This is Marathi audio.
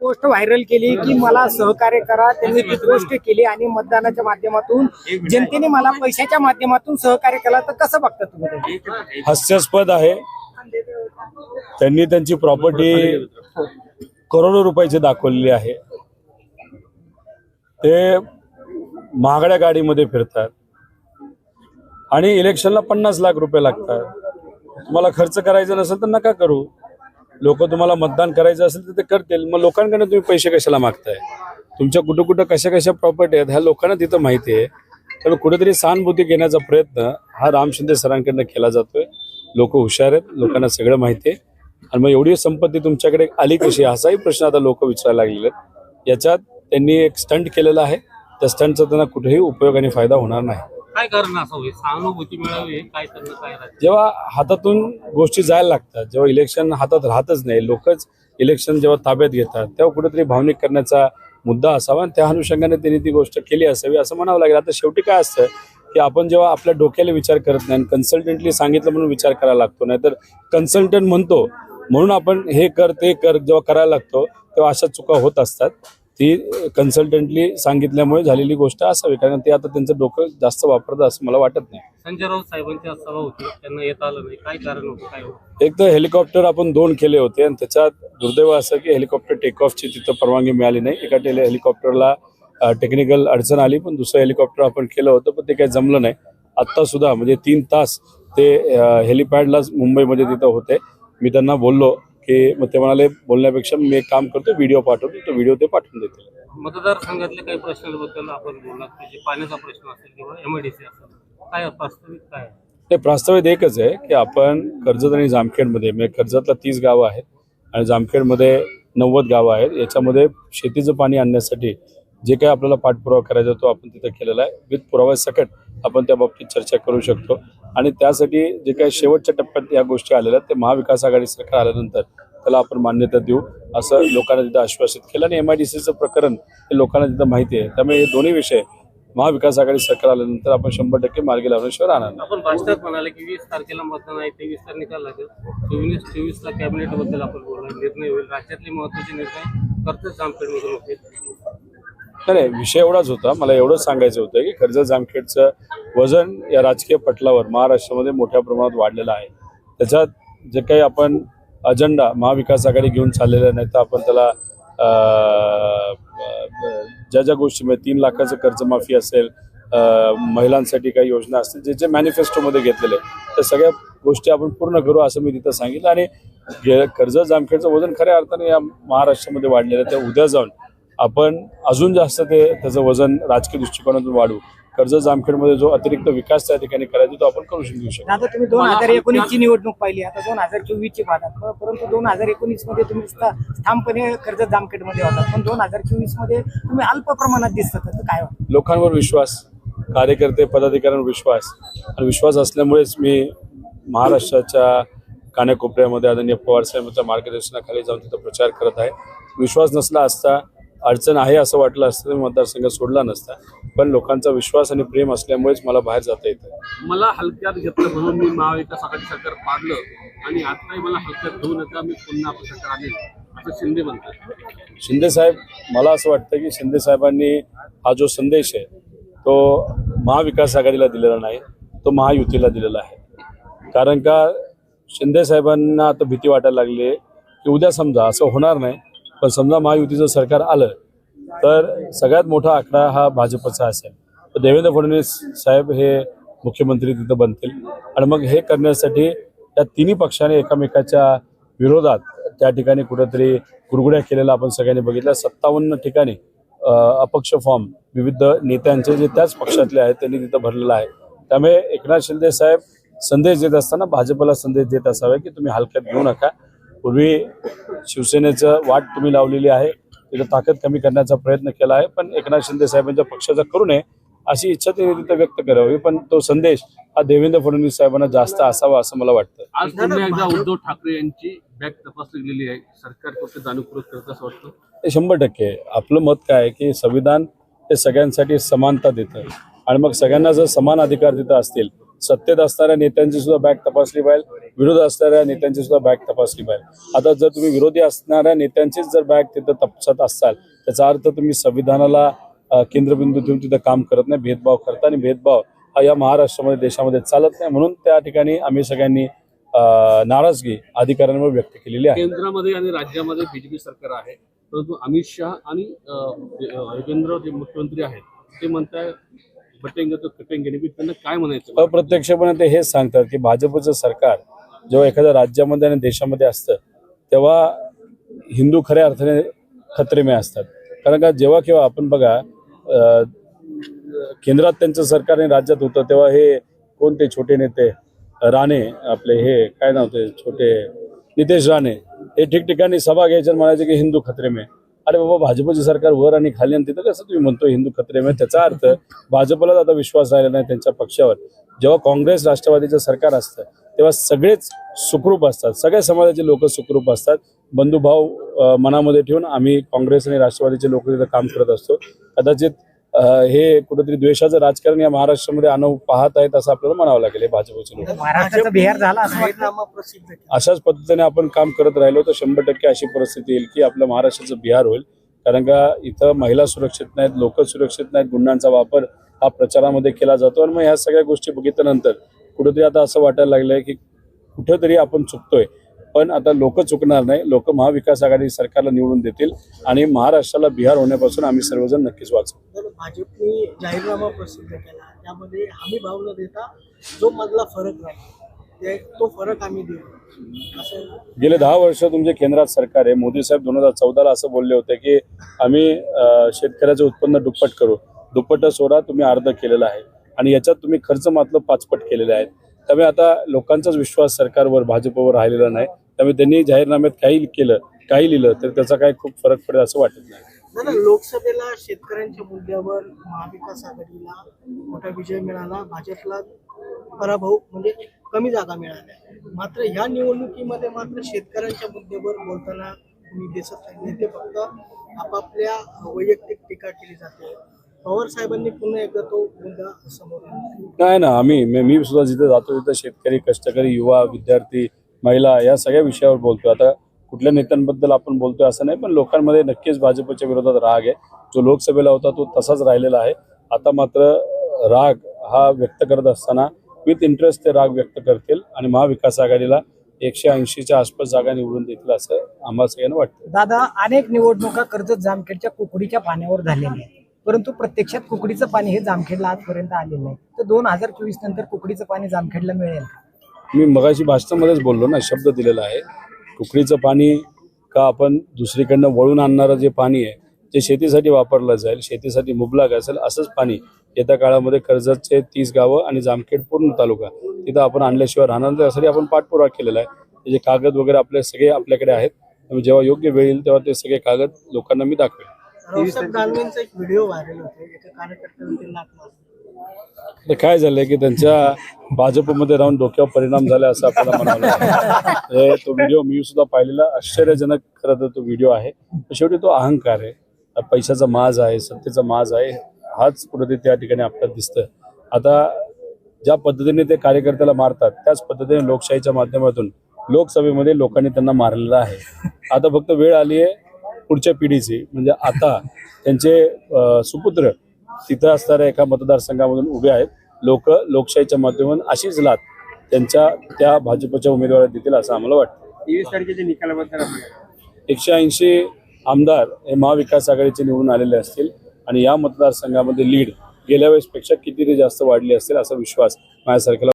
पोस्ट व्हायरल केली की मला सहकार्य करा त्यांनी ती गोष्ट केली आणि मतदानाच्या माध्यमातून जनतेने मला पैशाच्या माध्यमातून सहकार्य केला तर कसं बघता तुम्ही ते? हास्यास्पद आहे. त्यांनी त्यांची प्रॉपर्टी करोडो रुपयाची दाखवलेली आहे. ते महागड्या गाडीमध्ये फिरतात. आणि इलेक्शनला पन्नास लाख रुपये लागतात. तुम्हाला खर्च करायचा नसेल तर नका करू. लोक तुम्हाला मतदान करायचं असेल तर ते करतील. मग लोकांकडनं तुम्ही पैसे कशाला मागताय? तुमच्या कुठं कुठं कशा कशा प्रॉपर्टी आहेत ह्या लोकांना तिथं माहिती आहे. तर कुठेतरी सहानुभूती घेण्याचा प्रयत्न हा राम शिंदे सरांकडनं केला जातोय. लोक हुशार आहेत लोकांना सगळं माहिती आहे. आणि मग एवढी संपत्ती तुमच्याकडे आली कशी असाही प्रश्न आता लोक विचारायला लागलेले आहेत. याच्यात त्यांनी एक स्टंट केलेला आहे. त्या स्टंटचा त्यांना कुठेही उपयोग आणि फायदा होणार नाही. काय कारण असावं? सहानुभूती मिळावी काय करणं काय जेव्हा हातातून गोष्टी जायला लागतात जेव्हा इलेक्शन हातात राहतच नाही लोकच इलेक्शन जेव्हा ताब्यात घेतात तेव्हा कुठेतरी भावनिक करण्याचा मुद्दा असावा आणि त्या अनुषंगाने त्यांनी ती गोष्ट केली असावी असं म्हणावं लागेल. आता शेवटी काय असतं की आपण जेव्हा आपल्या डोक्याला विचार करत नाही कन्सल्टंटली सांगितलं म्हणून विचार करायला लागतो नाहीतर कन्सल्टंट म्हणतो म्हणून आपण हे कर ते कर जेव्हा करायला लागतो तेव्हा अशा चुका होत असतात. ती कन्सल्टंटली सांगितल्यामुळे झालेली गोष्ट असावी कारण ते आता त्यांचं डोकं जास्त वापरतं असं मला वाटत नाही. संजय राऊत साहेबांची आज सभा होती त्यांना येता आलं नाही. काय कारण होतं? काय होतं? एक तर हेलिकॉप्टर आपण दोन केले होते आणि त्याच्यात दुर्दैव असं की हेलिकॉप्टर टेक ऑफची तिथं परवानगी मिळाली नाही. एका टेले हेलिकॉप्टरला टेक्निकल अडचण आली पण दुसरं हेलिकॉप्टर आपण केलं होतं पण ते काही जमलं नाही. आत्ता सुद्धा म्हणजे तीन तास ते हेलिपॅडलाच मुंबईमध्ये तिथं होते. मी त्यांना बोललो की मग ते म्हणाले बोलण्यापेक्षा मी एक काम करतो व्हिडिओ पाठवतो तो व्हिडिओ ते पाठवून देतील. मतदारसंघातल्या काही प्रश्नांबद्दल आपण बोललात म्हणजे पाण्याचा प्रश्न असेल किंवा एमआयडीसी असेल काय वास्तविक काय? ते प्रास्ताविक एकच आहे की आपण कर्जत आणि जामखेडमध्ये म्हणजे कर्जतला तीस गावं आहेत आणि जामखेडमध्ये नव्वद गावं आहेत. याच्यामध्ये शेतीचं पाणी आणण्यासाठी जे काही आपल्याला पाठपुरावा करायचा तो आपण तिथं केलेला आहे. विथ पुराव्यासकट आपण त्या बाबतीत चर्चा करू शकतो. आणि त्यासाठी जे काही शेवटच्या टप्प्यात या गोष्टी आलेल्या ते महाविकास आघाडी सरकार आल्यानंतर त्याला आपण मान्यता देऊ असं लोकांना तिथं आश्वासित केलं. आणि एम आय डी सीचं प्रकरण हे लोकांना तिथं माहिती आहे. त्यामुळे हे दोन्ही विषय महाविकास आघाडी सरकार आल्यानंतर आपण शंभर टक्के मार्गी लावण्याशिवाय राहणार नाही. आपण भाषणात म्हणाले की वीस तारखेला मतदान आहे तेवीस तारखे निकाल लागेल. चोवीस ला कॅबिनेटबद्दल आपण बोलणार निर्णय होईल. राज्यातले महत्त्वाचे निर्णय कर्जत जामखेडमधून होतील. नाही नाही विषय एवढाच होता. मला एवढंच सांगायचं होतं की कर्ज जामखेडचं वजन या राजकीय पटलावर महाराष्ट्रामध्ये मोठ्या प्रमाणात वाढलेलं आहे. त्याच्यात जे काही आपण अजेंडा महाविकास आघाडी घेऊन चाललेला नाही तर आपण त्याला ज्या ज्या गोष्टी म्हणजे तीन लाखाचं कर्जमाफी असेल महिलांसाठी काही योजना असतील जे जे मॅनिफेस्टोमध्ये घेतलेले त्या सगळ्या गोष्टी आपण पूर्ण करू असं मी तिथं सांगितलं. आणि कर्ज जामखेडचं वजन खऱ्या अर्थाने या महाराष्ट्रामध्ये वाढलेलं आहे. उद्या जाऊन आपण अजून जास्त ते त्याचं वजन राजकीय दृष्टिकोनातून वाढू कर्जत जामखेडमध्ये जो अतिरिक्त विकास त्या ठिकाणी करायचा तो आपण करू घेऊ शकतो. आता तुम्ही दोन हजार एकोणीस ची निवडणूक पाहिली. आता दोन हजार चोवीस ची पाहतात परंतु दोन हजार एकोणीसमध्ये तुम्ही ठामपणे कर्जत जामखेडमध्ये होतात पण दोन हजार चोवीसमध्ये तुम्ही अल्प प्रमाणात दिसतात तर काय लोकांवर विश्वास कार्यकर्ते पदाधिकाऱ्यांवर विश्वास. आणि विश्वास असल्यामुळेच मी महाराष्ट्राच्या कानाकोपऱ्यामध्ये आदरणीय पवार साहेबांच्या मार्गदर्शनाखाली जाऊन तिथं प्रचार करत आहे. विश्वास नसला असता अडचण आहे असं वाटलं असतं तर मतदारसंघ सोडला नसता. पण लोकांचा विश्वास आणि प्रेम असल्यामुळेच मला बाहेर जाता येतं. मला हलक्यात घेतलं म्हणून मी महाविकास आघाडी सरकार पाडलं आणि आताही मला हलक्यात घेऊ नका मी पुन्हा आपलं सरकार आणेल असं शिंदे म्हणतात. शिंदे साहेब मला असं वाटतं की शिंदे साहेबांनी हा जो संदेश आहे तो महाविकास आघाडीला दिलेला नाही तो महायुतीला दिलेला आहे. कारण का शिंदे साहेबांना आता भीती वाटायला लागली आहे की उद्या समजा असं होणार नाही पण समजा महायुतीचं सरकार आलं तर सगळ्यात मोठा आकडा हा भाजपचा असेल. तर देवेंद्र फडणवीस साहेब हे मुख्यमंत्री तिथं बनतील. आणि मग हे करण्यासाठी त्या तिन्ही पक्षाने एकामेकाच्या विरोधात त्या ठिकाणी कुठंतरी कुरगुड्या केलेला आपण सगळ्यांनी बघितला सत्तावन्न ठिकाणी अपक्ष फॉर्म विविध नेत्यांचे जे त्याच पक्षातले आहेत त्यांनी तिथं भरलेलं आहे. त्यामुळे एकनाथ शिंदे साहेब संदेश देत असताना भाजपला संदेश देत असावा की तुम्ही हलक्यात घेऊ नका. पूर्वी शिवसेनेचं वाट तुम्ही लावलेली आहे. तिथं ताकद कमी करण्याचा प्रयत्न केला आहे. पण एकनाथ शिंदे साहेबांच्या पक्षाचा करू नये अशी इच्छा त्यांनी तिथं व्यक्त करावी. पण तो संदेश हा देवेंद्र फडणवीस साहेबांना जास्त असावा असं मला वाटतं. आज पुन्हा एकदा उद्धव ठाकरे यांची बॅग तपासली गेलेली आहे. सरकार जाणीवपूर्वक करत असं वाटतं? हे शंभर टक्के. आपलं मत काय आहे की संविधान हे सगळ्यांसाठी समानता देतं. आणि मग सगळ्यांना जर समान अधिकार तिथं असतील सत्तेत असणाऱ्या नेत्यांची सुद्धा बॅग तपासली पाहिजे. विरोध असणाऱ्या नेत्यांची सुद्धा बॅग तपासली पाहिजे. आता जर तुम्ही विरोधी असणाऱ्या नेत्यांचीच जर बॅग तिथं तपासत असाल त्याचा अर्थ तुम्ही संविधानाला केंद्रबिंदू ठेवून तिथं काम करत नाही भेदभाव करता आणि भेदभाव हा या महाराष्ट्रामध्ये देशामध्ये चालत नाही म्हणून त्या ठिकाणी आम्ही सगळ्यांनी नाराजगी अधिकाऱ्यांवर व्यक्त केलेली आहे. केंद्रामध्ये आणि राज्यामध्ये बीजेपी सरकार आहे परंतु अमित शहा आणि युगेंद्र जे मुख्यमंत्री आहेत ते म्हणताय बटेंगे तो कटेंगे त्यांना काय म्हणायचं? अप्रत्यक्षपणे ते हेच सांगतात की भाजपचं सरकार जेव्हा एखाद्या राज्यामध्ये आणि देशामध्ये असतं तेव्हा हिंदू खऱ्या अर्थाने खतरेमे असतात. कारण का जेव्हा केव्हा आपण बघा केंद्रात त्यांचं सरकार आणि राज्यात होतं तेव्हा हे कोणते छोटे नेते? राणे आपले हे काय नाव ते छोटे? नितेश राणे. हे ठिकठिकाणी सभा घ्यायचे आणि म्हणायचे की हिंदू खत्रेमे. अरे बाबा भाजपचे सरकार वर आणि खाली आणि तिथं कसं तुम्ही म्हणतो हिंदू खतरे त्याचा अर्थ भाजपलाच आता विश्वास राहिला नाही त्यांच्या पक्षावर. जेव्हा काँग्रेस राष्ट्रवादीचं सरकार असतं तेव्हा सगळेच सुखरूप असतात. सगळ्या समाजाचे लोक सुखरूप असतात. बंधुभाव मनामध्ये ठेवून आम्ही काँग्रेस आणि राष्ट्रवादीचे लोक तिथं काम करत असतो. कदाचित हे कुठेतरी द्वेषाचं राजकारण या महाराष्ट्रामध्ये आणू पाहत आहेत असं आपल्याला म्हणावं लागेल हे भाजपचे लोक. महाराष्ट्राचा बिहार झाला असं वाटतं. जाहीरनामा प्रसिद्ध केला. अशाच पद्धतीने आपण काम करत राहिलो तर शंभर टक्के अशी परिस्थिती येईल की आपल्या महाराष्ट्राचं बिहार होईल. कारण का इथं महिला सुरक्षित नाहीत लोक सुरक्षित नाहीत गुन्ह्यांचा वापर हा प्रचारामध्ये केला जातो. आणि मग ह्या सगळ्या गोष्टी बघितल्यानंतर कुठेतरी आता असं वाटायला लागलंय की कुठेतरी आपण चुकतोय. पण आता लोक चुकणार नाही. लोक महाविकास आघाडी सरकारला निवडून देतील आणि महाराष्ट्राला बिहार होण्यापासून आम्ही सर्वजण नक्कीच वाचू. भाजपने जाहीरनामा प्रसिद्ध केला. त्यामध्ये हमी भाव न देता जो मधला फरक राहील ते तो फरक आम्ही देऊ. गेले दहा वर्ष तुमचे केंद्रात सरकार आहे. मोदी साहेब दोन हजार चौदाला असं बोलले होते की आम्ही शेतकऱ्याचं उत्पन्न दुप्पट करू. दुप्पट सोडा तुम्ही अर्ध केलेलं आहे. आणि याच्यात तुम्ही खर्च मात्र पाचपट केलेले आहेत. त्यामुळे आता लोकांचाच विश्वास सरकारवर भाजपवर राहिलेला नाही. त्यामुळे त्यांनी जाहीरनाम्यात काही केलं काही लिहिलं तर त्याचा काही खूप फरक पडेल असं वाटत नाही. लोकसभेला शेतकऱ्यांच्या मुद्द्यावर महाविकास आघाडीला मोठा विजय मिळाला. भाजपला पराभव म्हणजे कमी जागा मिळाल्या. मात्र ह्या निवडणुकीमध्ये मात्र शेतकऱ्यांच्या मुद्द्यावर बोलताना तुम्ही दिसत नाही. ते फक्त आपापल्या वैयक्तिक टीका केली जाते. पवार साहेबांनी पुन्हा एकदा तो मुद्दा समोर. नाही ना आम्ही मी मी सुद्धा जिथे जातो तिथे शेतकरी कष्टकरी युवा विद्यार्थी महिला या सगळ्या विषयावर बोलतो आता कुठल्या नेत्यांबद्दल आपण बोलतोय असं नाही पण लोकांमध्ये नक्कीच भाजपच्या विरोधात राग आहे. जो लोकसभेला होता तो तसाच राहिलेला आहे. आता मात्र राग हा व्यक्त करत असताना विथ इंटरेस्ट ते राग व्यक्त करतील आणि महाविकास आघाडीला एकशे ऐंशीच्या आसपास जागा निवडून देतील असं आम्हाला सगळ्यांना वाटतं. दादा अनेक निवडणुका कर्जत जामखेडच्या कुकडीच्या पाण्यावर झालेल्या आहेत. परंतु प्रत्यक्षात कुकडीचं पाणी हे जामखेडला आजपर्यंत आलेलं नाही. तर दोन हजार चोवीस नंतर कुकडीचं पाणी जामखेडला मिळेल मी मगाशी भाषणामध्येच बोललो ना शब्द दिलेला आहे. कुकडीचं पाणी का आपण दुसरीकडनं वळून आणणारं जे पाणी आहे जे शेतीसाठी वापरलं जाईल शेतीसाठी मुबलक असेल असंच पाणी येत्या काळामध्ये कर्जतचे तीस गावं आणि जामखेड पूर्ण तालुका तिथं आपण आणल्याशिवाय राहणार त्यासाठी आपण पाठपुरावा केलेला आहे. त्याचे कागद वगैरे आपले सगळे आपल्याकडे आहेत त्यामुळे जेव्हा योग्य वेळ येईल तेव्हा ते सगळे कागद लोकांना मी दाखवेल रावसाहेब दानवेंचा एक व्हिडिओ व्हायरल होते एका कार्यकर्त्याने ते लाट मारली तर काय झालंय की त्यांच्या भाजपमध्ये राहून डोक्यावर परिणाम झाला असं आपल्याला म्हणावं लागेल. हे तो व्हिडिओ मी सुद्धा पाहिलेला. आश्चर्यजनक खरं तर तो व्हिडिओ आहे. शेवटी तो अहंकार आहे. पैशाचा माज आहे सत्तेचा माज आहे हाच कुठेतरी त्या ठिकाणी आपल्याला दिसतं आता ज्या पद्धतीने ते कार्यकर्त्याला मारतात त्याच पद्धतीने लोकशाहीच्या माध्यमातून लोकसभेमध्ये लोकांनी त्यांना मारलेलं आहे. आता फक्त वेळ आली आहे पुढच्या पिढीची म्हणजे आता त्यांचे सुपुत्र तिथं असणाऱ्या एका मतदारसंघामधून उभे आहेत. लोक लोकशाहीच्या माध्यमातून अशीच लात त्यांच्या त्या भाजपच्या उमेदवारात देतील असं आम्हाला वाटतं. एकशे ऐंशी आमदार हे महाविकास आघाडीचे निवडून आलेले असतील आणि या मतदारसंघामध्ये लीड गेल्या वेळेसपेक्षा कितीतरी जास्त वाढली असेल असा विश्वास माझ्यासारख्याला